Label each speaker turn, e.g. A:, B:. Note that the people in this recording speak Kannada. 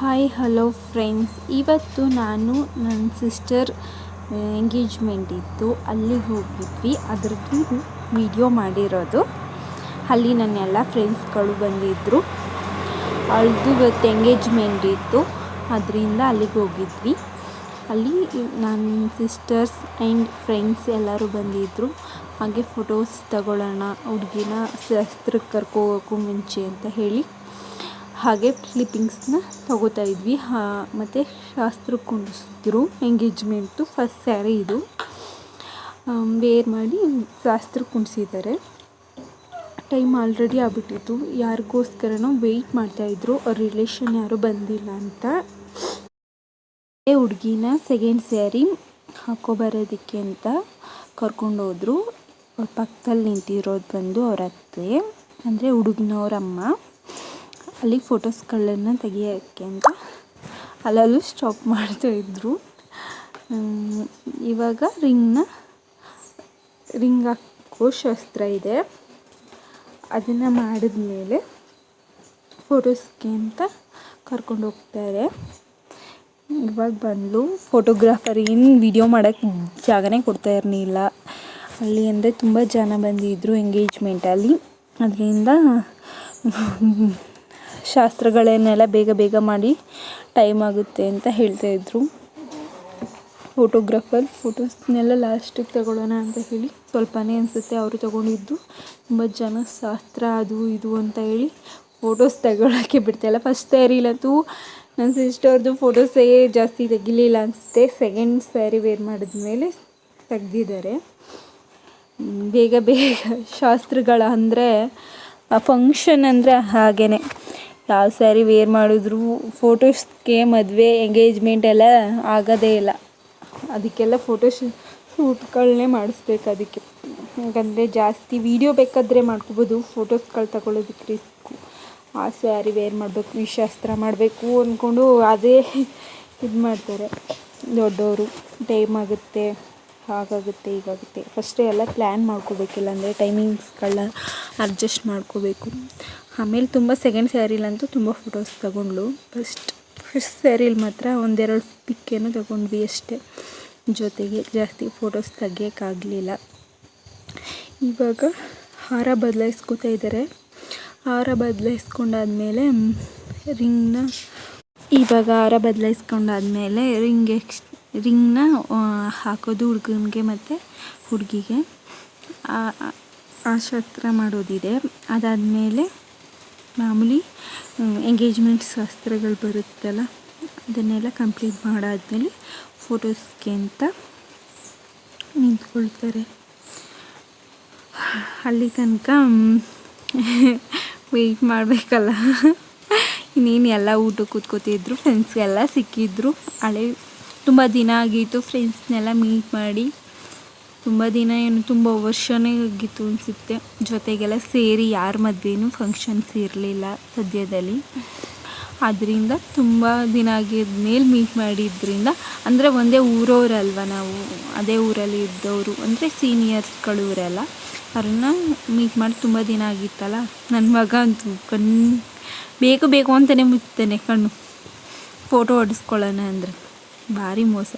A: ಹಾಯ್ ಹಲೋ ಫ್ರೆಂಡ್ಸ್ ಇವತ್ತು ನಾನು ನನ್ನ ಸಿಸ್ಟರ್ ಎಂಗೇಜ್ಮೆಂಟ್ ಇತ್ತು. ಅಲ್ಲಿಗೆ ಹೋಗಿದ್ವಿ. ಅದ್ರದ್ದು ವಿಡಿಯೋ ಮಾಡಿರೋದು. ಅಲ್ಲಿ ನನ್ನ ಎಲ್ಲ ಫ್ರೆಂಡ್ಸ್ಗಳು ಬಂದಿದ್ದರು ಅವಳದು ಇವತ್ತು ಎಂಗೇಜ್ಮೆಂಟ್ ಇತ್ತು. ಅದರಿಂದ ಅಲ್ಲಿಗೆ ಹೋಗಿದ್ವಿ. ಅಲ್ಲಿ ನನ್ನ ಸಿಸ್ಟರ್ಸ್ ಆ್ಯಂಡ್ ಫ್ರೆಂಡ್ಸ್ ಎಲ್ಲರೂ ಬಂದಿದ್ದರು ಹಾಗೆ ಫೋಟೋಸ್ ತಗೊಳ್ಳೋಣ, ಹುಡುಗಿನ ಶಸ್ತ್ರಕ್ಕೆ ಹೋಗೋಕ್ಕೂ ಮುಂಚೆ ಅಂತ ಹೇಳಿ. ಹಾಗೆ ಕ್ಲಿಪ್ಪಿಂಗ್ಸ್ನ ತಗೋತಾ ಇದ್ವಿ. ಹಾ, ಮತ್ತು ಶಾಸ್ತ್ರಕ್ಕೆ ಕುಂಡಿಸಿದ್ರು ಎಂಗೇಜ್ಮೆಂಟು ಫಸ್ಟ್ ಸ್ಯಾರಿ ಇದು. ವೇರ್ ಮಾಡಿ ಶಾಸ್ತ್ರಕ್ಕೆ ಕುಂಡಿಸಿದ್ದಾರೆ. ಟೈಮ್ ಆಲ್ರೆಡಿ ಆಗ್ಬಿಟ್ಟಿತ್ತು. ಯಾರಿಗೋಸ್ಕರನೋ ವೆಯ್ಟ್ ಮಾಡ್ತಾಯಿದ್ರು ಅವ್ರ ರಿಲೇಷನ್ ಯಾರು ಬಂದಿಲ್ಲ ಅಂತ. ಹುಡುಗಿನ ಸೆಕೆಂಡ್ ಸ್ಯಾರಿ ಹಾಕೋಬರೋದಕ್ಕೆ ಅಂತ ಕರ್ಕೊಂಡು ಹೋದರು. ಅವ್ರ ಪಕ್ಕದಲ್ಲಿ ನಿಂತಿರೋದು ಬಂದು ಅವ್ರ ಅತ್ತೆ. ಅಂದರೆ ಹುಡುಗನವ್ರಮ್ಮ ಅಲ್ಲಿ ಫೋಟೋಸ್ಗಳನ್ನು ತೆಗಿಯೋಕ್ಕೆ ಅಂತ ಅಲ್ಲಲ್ಲೂ ಸ್ಟಾಪ್ ಮಾಡ್ತಾಯಿದ್ರು ಇವಾಗ ರಿಂಗ್ನ, ರಿಂಗ್ ಹಾಕೋ ಶಸ್ತ್ರ ಇದೆ. ಅದನ್ನು ಮಾಡಿದ್ಮೇಲೆ ಫೋಟೋಸ್ಗೆ ಅಂತ ಕರ್ಕೊಂಡು ಹೋಗ್ತಾರೆ ಇವಾಗ ಬಂದಲು. ಫೋಟೋಗ್ರಾಫರ್ ಏನು ವಿಡಿಯೋ ಮಾಡೋಕ್ಕೆ ಜಾಗನೇ ಕೊಡ್ತಾ ಇರಲಿಲ್ಲ. ಅಲ್ಲಿ ಅಂದರೆ ತುಂಬ ಜನ ಬಂದಿದ್ದರು ಎಂಗೇಜ್ಮೆಂಟಲ್ಲಿ ಅದರಿಂದ ಶಾಸ್ತ್ರಗಳನ್ನೆಲ್ಲ ಬೇಗ ಬೇಗ ಮಾಡಿ ಟೈಮ್ ಆಗುತ್ತೆ ಅಂತ ಹೇಳ್ತಾಯಿದ್ರು ಫೋಟೋಗ್ರಾಫರ್ ಫೋಟೋಸ್ನೆಲ್ಲ ಲಾಸ್ಟಿಗೆ ತಗೊಳ್ಳೋಣ ಅಂತ ಹೇಳಿ ಸ್ವಲ್ಪನೇ ಅನಿಸುತ್ತೆ ಅವರು ತಗೊಂಡಿದ್ದು. ತುಂಬ ಜನ ಶಾಸ್ತ್ರ ಅದು ಇದು ಅಂತ ಹೇಳಿ ಫೋಟೋಸ್ ತಗೊಳ್ಳೋಕ್ಕೆ ಬಿಡ್ತಾಯಿಲ್ಲ ಫಸ್ಟ್ ಸ್ಯಾರಿಲಂತೂ ನನ್ನ ಸಿಸ್ಟರ್ದು ಫೋಟೋಸೇ ಜಾಸ್ತಿ ತೆಗಿಲಿಲ್ಲ ಅನಿಸುತ್ತೆ. ಸೆಕೆಂಡ್ ಸ್ಯಾರಿ ವೇರ್ ಮಾಡಿದ್ಮೇಲೆ ತೆಗ್ದಿದ್ದಾರೆ. ಬೇಗ ಬೇಗ ಶಾಸ್ತ್ರಗಳ ಅಂದರೆ ಫಂಕ್ಷನ್ ಅಂದರೆ ಹಾಗೇ ಯಾವ ಸ್ಯಾರಿ ವೇರ್ ಮಾಡಿದ್ರು ಫೋಟೋಸ್ಗೆ ಮದುವೆ ಎಂಗೇಜ್ಮೆಂಟ್ ಎಲ್ಲ ಆಗೋದೇ ಇಲ್ಲ. ಅದಕ್ಕೆಲ್ಲ ಫೋಟೋ ಶೂಟ್ಗಳನ್ನೇ ಮಾಡಿಸ್ಬೇಕು ಅದಕ್ಕೆ. ಯಾಕಂದರೆ ಜಾಸ್ತಿ ವೀಡಿಯೋ ಬೇಕಾದರೆ ಮಾಡ್ಕೋಬೋದು ಫೋಟೋಸ್ಗಳು ತಗೊಳ್ಳೋದಕ್ಕೆ ರಿಸ್ಕು ಆ ಸ್ಯಾರಿ ವೇರ್ ಮಾಡಬೇಕು ಈ ಶಾಸ್ತ್ರ ಮಾಡಬೇಕು ಅಂದ್ಕೊಂಡು ಅದೇ ಇದು ಮಾಡ್ತಾರೆ. ದೊಡ್ಡವರು ಟೈಮ್ ಆಗುತ್ತೆ, ಹಾಗಾಗುತ್ತೆ, ಹೀಗಾಗುತ್ತೆ. ಫಸ್ಟೇ ಎಲ್ಲ ಪ್ಲ್ಯಾನ್ ಮಾಡ್ಕೋಬೇಕಿಲ್ಲ ಅಂದರೆ ಟೈಮಿಂಗ್ಸ್ಗಳನ್ನ ಅಡ್ಜಸ್ಟ್ ಮಾಡ್ಕೋಬೇಕು. ಆಮೇಲೆ ತುಂಬ ಸೆಕೆಂಡ್ ಸ್ಯಾರಿಲಂತೂ ತುಂಬ ಫೋಟೋಸ್ ತಗೊಂಡ್ಳು. ಫಸ್ಟ್ ಫಸ್ಟ್ ಸ್ಯಾರಿಲಿ ಮಾತ್ರ ಒಂದೆರಡು ಪಿಕ್ಕೇನು ತಗೊಂಡ್ವಿ ಅಷ್ಟೇ. ಜೊತೆಗೆ ಜಾಸ್ತಿ ಫೋಟೋಸ್ ತೆಗಿಯೋಕ್ಕಾಗಲಿಲ್ಲ. ಇವಾಗ ಹಾರ ಬದಲಾಯಿಸ್ಕೋತಾ ಇದ್ದಾರೆ ಹಾರ ಬದಲಾಯಿಸ್ಕೊಂಡಾದ್ಮೇಲೆ ರಿಂಗ್ನ ಇವಾಗ ಹಾರ ಬದಲಾಯಿಸ್ಕೊಂಡಾದ್ಮೇಲೆ ರಿಂಗ್ ಎಕ್ಸ್ ರಿಂಗ್ನ ಹಾಕೋದು ಹುಡುಗನಿಗೆ ಮತ್ತು ಹುಡುಗಿಗೆ. ಶಾಸ್ತ್ರ ಮಾಡೋದಿದೆ. ಅದಾದಮೇಲೆ ಮಾಮೂಲಿ ಎಂಗೇಜ್ಮೆಂಟ್ ಶಾಸ್ತ್ರಗಳು ಬರುತ್ತಲ್ಲ, ಅದನ್ನೆಲ್ಲ ಕಂಪ್ಲೀಟ್ ಮಾಡಾದಮೇಲೆ ಫೋಟೋಸ್ಗೆ ಅಂತ ನಿಂತ್ಕೊಳ್ತಾರೆ. ಅಲ್ಲಿ ತನಕ ವೆಯ್ಟ್ ಮಾಡಬೇಕಲ್ಲ. ಇನ್ನೇನು ಎಲ್ಲ ಊಟ ಕೂತ್ಕೋತಿದ್ರು ಫ್ರೆಂಡ್ಸ್ಗೆಲ್ಲ ಸಿಕ್ಕಿದ್ರು. ಹಳೆ, ತುಂಬ ದಿನ ಆಗಿತ್ತು ಫ್ರೆಂಡ್ಸ್ನೆಲ್ಲ ಮೀಟ್ ಮಾಡಿ. ತುಂಬ ದಿನ ಏನು ತುಂಬ ವರ್ಷನೇ ಆಗಿತ್ತು ಅನಿಸುತ್ತೆ. ಜೊತೆಗೆಲ್ಲ ಸೇರಿ ಯಾರ ಮದುವೆನೂ ಫಂಕ್ಷನ್ಸ್ ಇರಲಿಲ್ಲ ಸದ್ಯದಲ್ಲಿ. ಆದ್ದರಿಂದ ತುಂಬ ದಿನ ಆಗಿದ್ಮೇಲೆ ಮೀಟ್ ಮಾಡಿದ್ರಿಂದ, ಅಂದರೆ ಒಂದೇ ಊರವರಲ್ವ ನಾವು? ಅದೇ ಊರಲ್ಲಿ ಇದ್ದವರು, ಅಂದರೆ ಸೀನಿಯರ್ಸ್ಗಳು ಇವರೆಲ್ಲ ಅವ್ರನ್ನ ಮೀಟ್ ಮಾಡಿ ತುಂಬ ದಿನ ಆಗಿತ್ತಲ್ಲ? ನನ್ನ ಮಗ ಅಂತೂ ಕಣ್ ಬೇಕು ಬೇಕು ಅಂತಲೇ ಮುಚ್ತಾನೆ ಕಣ್ಣು. ಫೋಟೋ ಹೊಡಿಸ್ಕೊಳ್ಳೋಣ ಅಂದರೆ. ಭಾರಿ ಮೋಸ.